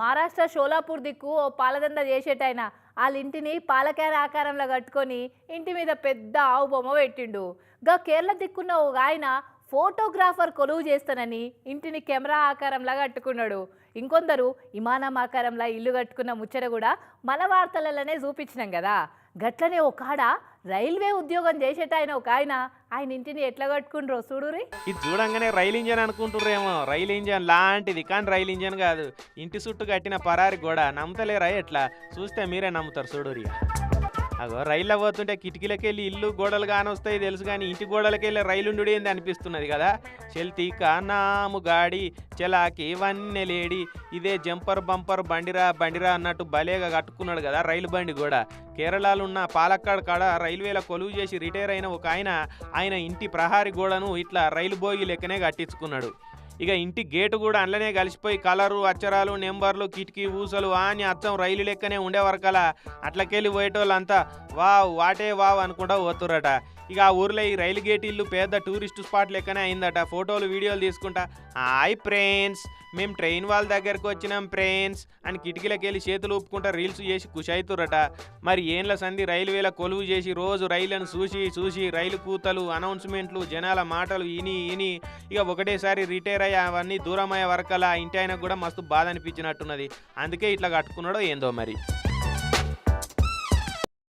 మహారాష్ట్ర షోలాపూర్ దిక్కు ఓ పాలదండ చేసేటైన వాళ్ళ ఇంటిని పాలకేర ఆకారంలో కట్టుకొని ఇంటి మీద పెద్ద ఆవు బొమ్మ పెట్టిండు. గా కేరళ దిక్కున్న ఒక ఆయన ఫోటోగ్రాఫర్ కొలువు చేస్తానని ఇంటిని కెమెరా ఆకారంలా కట్టుకున్నాడు. ఇంకొందరు విమానం ఆకారంలా ఇల్లు కట్టుకున్న ముచ్చట కూడా మన వార్తలలోనే చూపించినాం కదా. గట్లనే ఒక కాడ రైల్వే ఉద్యోగం చేసేట ఆయన ఒక ఆయన. ఆయన ఇంటిని ఎట్లా కట్టుకుండ్రో చూడురి ఇది చూడంగానే రైలు ఇంజన్ అనుకుంటుర్రేమో. రైలు ఇంజన్ లాంటిది కానీ రైలు ఇంజన్ కాదు. ఇంటి చుట్టూ కట్టిన పరారి గోడ. నమ్ముతలేరా ఎట్లా? చూస్తే మీరే నమ్ముతారు చూడురియా అగో రైల్లో పోతుంటే కిటికీలకి వెళ్ళి ఇల్లు గోడలు కానొస్తాయి తెలుసు కానీ ఇంటి గోడలకి వెళ్ళి రైలు ఉండి అనిపిస్తున్నది కదా? చెల్తి కానాము గాడి చెలాకి వన్నెలేడి ఇదే జంపర్ బంపర్ బండిరా బండిరా అన్నట్టు భలేగా కట్టుకున్నాడు కదా రైలు బండి కూడా కేరళలో ఉన్న పాలక్కాడ్ కాడ రైల్వేల కొలువు చేసి రిటైర్ అయిన ఒక ఆయన ఆయన ఇంటి ప్రహారీ గోడను ఇట్లా రైలు బోగి లెక్కనే కట్టించుకున్నాడు. ఇక ఇంటి గేటు కూడా అందులోనే కలిసిపోయి కలరు అక్షరాలు నెంబర్లు కిటికీ ఊసలు అని అచ్చం రైలు లెక్కనే ఉండేవరకలా అట్లకెళ్ళి పోయేటోళ్ళంతా వావ్ వాటే వావ్ అనుకుంటా పోతురట ఇక ఆ ఊర్లో ఈ రైలు గేట్ ఇల్లు పెద్ద టూరిస్ట్ స్పాట్ లెక్కనే అయిందట. ఫోటోలు వీడియోలు తీసుకుంటా. హాయ్ ఫ్రెండ్స్ మేము ట్రైన్ వాళ్ళ దగ్గరకు వచ్చినాం ఫ్రెండ్స్ అని కిటికీలకి వెళ్ళి చేతులు ఊపుకుంటా రీల్స్ చేసి ఖుషి అవుతుర్రట మరి ఏండ్ల సంధి రైల్వేల కొలువు చేసి రోజు రైళ్ళను చూసి చూసి రైలు కూతలు అనౌన్స్మెంట్లు జనాల మాటలు ఇని ఇని. ఇక ఒకటేసారి రిటైర్ అయ్యి అవన్నీ దూరమయ్యే అయ్యే వరకలా ఇంటి ఆయనకు కూడా మస్తు బాధ అనిపించినట్టున్నది. అందుకే ఇట్లా కట్టుకున్నాడో ఏందో మరి.